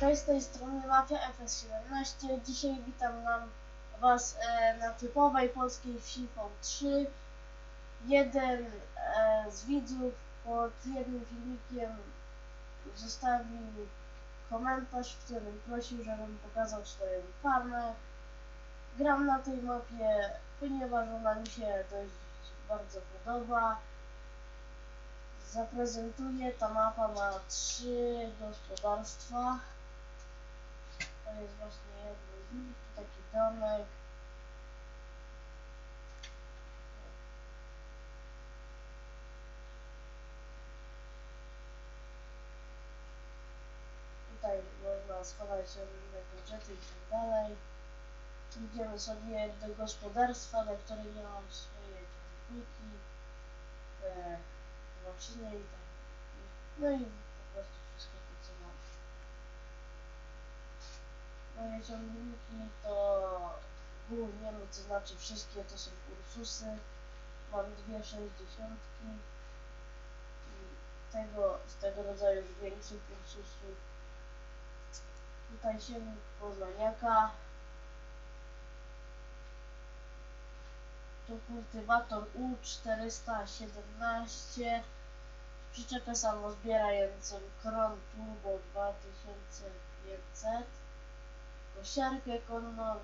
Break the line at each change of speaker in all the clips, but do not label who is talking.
Cześć, z tej strony Mafia FS17. Dzisiaj witam nam Was e, na typowej polskiej wsi V3. Jeden e, z widzów pod jednym filmikiem zostawił komentarz, w którym prosił, żebym pokazał swoją farmę. Gram na tej mapie, ponieważ ona mi się dość bardzo podoba. Zaprezentuję, ta mapa ma trzy gospodarstwa. To jest właśnie jedno z nich, tu taki domek. Tutaj można schować różne gadżety i tak dalej. Idziemy sobie do gospodarstwa, na którym ja swoje ciągniki, te maszyny i tak. No i po prostu wszystko to co mam. Moje ciągniki to głównie, no to znaczy wszystkie to są Ursusy. Mam dwie sześćdziesiątki i tego, z tego rodzaju większych Ursusów. Tutaj silnik Poznaniaka. Tu kultywator U417 przyczepę samozbierającą Kron Turbo 2500 kosiarkę konną.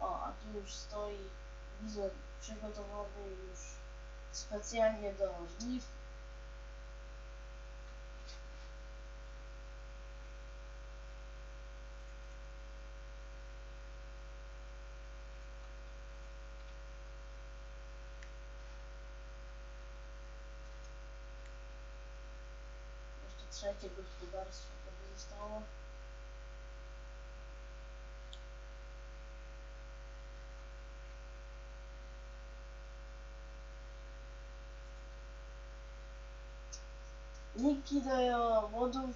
O, a tu już stoi wizor przygotowany już specjalnie do żniw Jeszcze trzecie gospodarstwo to zostało. Linki do modów,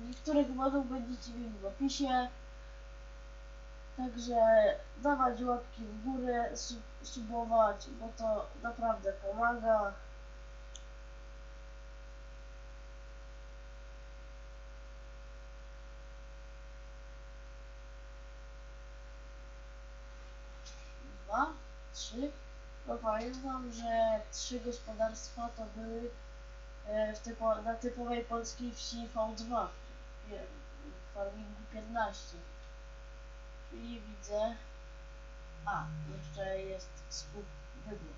niektórych modów będziecie mieli w opisie. Także dawać łapki w górę, sub, subować, bo to naprawdę pomaga. Trzy. Bo pamiętam, że trzy gospodarstwa to były e, w typo, na typowej polskiej wsi V2 w w farmingu 15. I widzę. A, jeszcze jest skup bydła.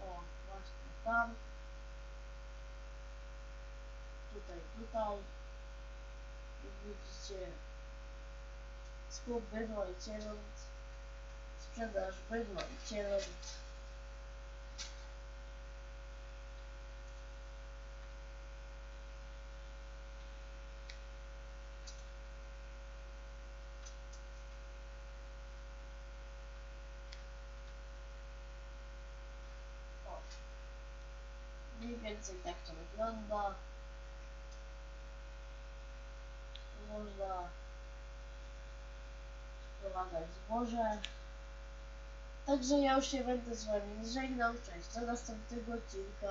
O, właśnie tam. Tutaj, tutaj. Jak widzicie, skup bydła i cieląt. Sprzedaż bydła i cieląt. Mniej więcej tak to wygląda. Można wprowadzać zboże. Także ja już się będę z wami żegnał. Cześć, do następnego odcinka.